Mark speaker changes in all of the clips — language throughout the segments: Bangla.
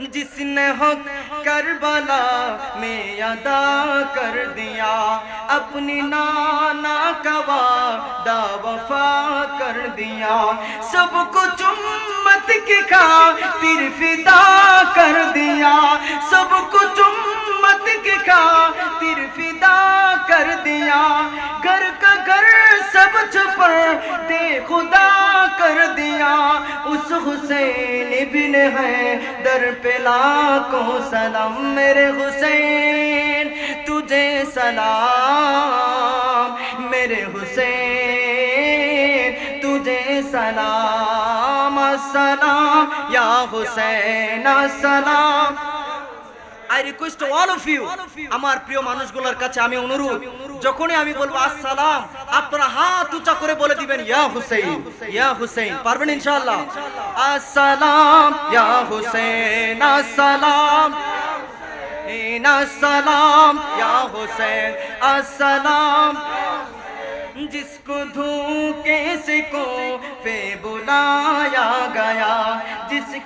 Speaker 1: جس نے حق کربلا میں ادا کر دیا، اپنی نانا کوا دا وفا کر دیا۔ سب کچھ امت کی خاطر فدا کر دیا۔ سب کچھ امت کی خاطر فدا کر دیا۔ گھر کا گھر سب چھپر دے خدا اس حسین ابن ہے در پہ لاکھوں سلام، میرے حسین، تجھے سلام، میرے حسین، تجھے سلام، السلام، یا حسین سلام I request all of you আমার প্রিয় মানুষগুলোর কাছে আমি অনুরোধ যখনই আমি বলবো আসসালাম আপনারা হাত উঁচা করে বলে দিবেন ইয়া হুসেইন ইয়া হুসেইন পারবেন ইনশাআল্লাহ আসসালাম ইয়া হুসেন আসসালাম আসসালাম ইয়া হুসেন আসসালাম जिसको धूके से को पे बुलाया गया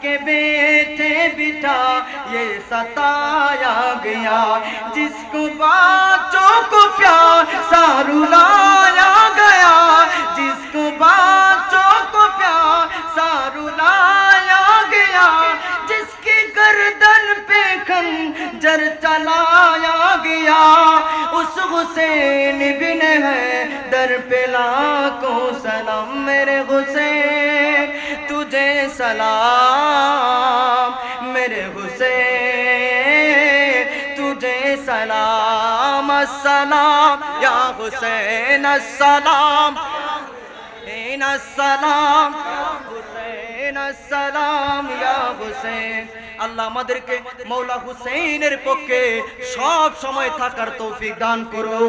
Speaker 1: जिसके बेटे बिठा, ये सताया गया। जिसको बाचों को प्यार सारुलाया गया। जिसको बाचों को प्यार सारुलाया गया। जिसकी गर्दन पे खंजर चलाया गया। उस हुसैन बिन है दर पे लाखों सलाम मेरे हुसैन तुझे सलाम सलाम या हुसैन सलाम হুসেন আসসালাম হুসেন আসসালাম ইয়া হুসেন আল্লাহ আমাদেরকে মৌলা হুসেনের পক্ষে সব সময় থাকার তৌফিক দান করো